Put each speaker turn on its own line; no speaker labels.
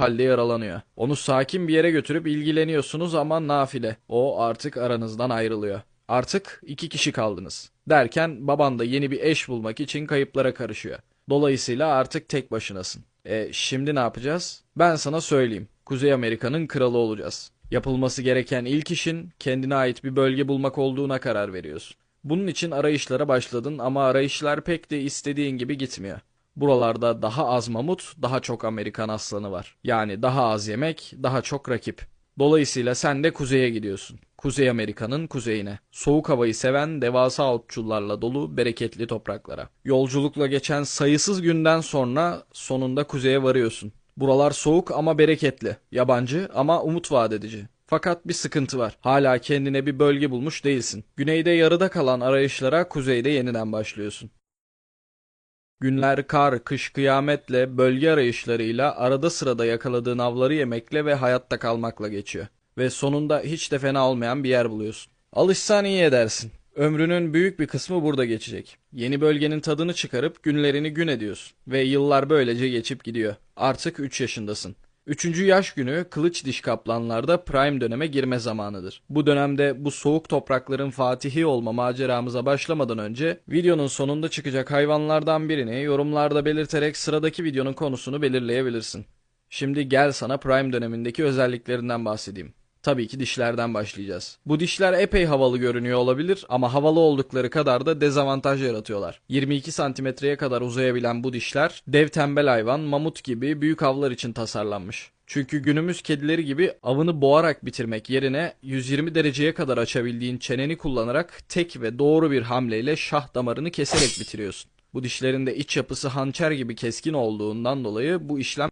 halde yaralanıyor. Onu sakin bir yere götürüp ilgileniyorsunuz ama nafile. O artık aranızdan ayrılıyor. Artık iki kişi kaldınız. Derken baban da yeni bir eş bulmak için kayıplara karışıyor. Dolayısıyla artık tek başınasın. E şimdi ne yapacağız? Ben sana söyleyeyim. Kuzey Amerika'nın kralı olacağız. Yapılması gereken ilk işin kendine ait bir bölge bulmak olduğuna karar veriyorsun. Bunun için arayışlara başladın ama arayışlar pek de istediğin gibi gitmiyor. Buralarda daha az mamut, daha çok Amerikan aslanı var. Yani daha az yemek, daha çok rakip. Dolayısıyla sen de kuzeye gidiyorsun. Kuzey Amerika'nın kuzeyine. Soğuk havayı seven devasa otçullarla dolu bereketli topraklara. Yolculukla geçen sayısız günden sonra sonunda kuzeye varıyorsun. Buralar soğuk ama bereketli. Yabancı ama umut vaat edici. Fakat bir sıkıntı var. Hala kendine bir bölge bulmuş değilsin. Güneyde yarıda kalan arayışlara kuzeyde yeniden başlıyorsun. Günler kar, kış kıyametle, bölge arayışlarıyla, arada sırada yakaladığın avları yemekle ve hayatta kalmakla geçiyor. Ve sonunda hiç de fena olmayan bir yer buluyorsun. Alışsan iyi edersin. Ömrünün büyük bir kısmı burada geçecek. Yeni bölgenin tadını çıkarıp günlerini gün ediyorsun. Ve yıllar böylece geçip gidiyor. Artık 3 yaşındasın. Üçüncü yaş günü kılıç diş kaplanlarda prime döneme girme zamanıdır. Bu dönemde bu soğuk toprakların fatihi olma maceramıza başlamadan önce videonun sonunda çıkacak hayvanlardan birini yorumlarda belirterek sıradaki videonun konusunu belirleyebilirsin. Şimdi gel sana prime dönemindeki özelliklerinden bahsedeyim. Tabii ki dişlerden başlayacağız. Bu dişler epey havalı görünüyor olabilir ama havalı oldukları kadar da dezavantaj yaratıyorlar. 22 santimetreye kadar uzayabilen bu dişler dev tembel hayvan, mamut gibi büyük avlar için tasarlanmış. Çünkü günümüz kedileri gibi avını boğarak bitirmek yerine 120 dereceye kadar açabildiğin çeneni kullanarak tek ve doğru bir hamleyle şah damarını keserek bitiriyorsun. Bu dişlerin de iç yapısı hançer gibi keskin olduğundan dolayı bu işlem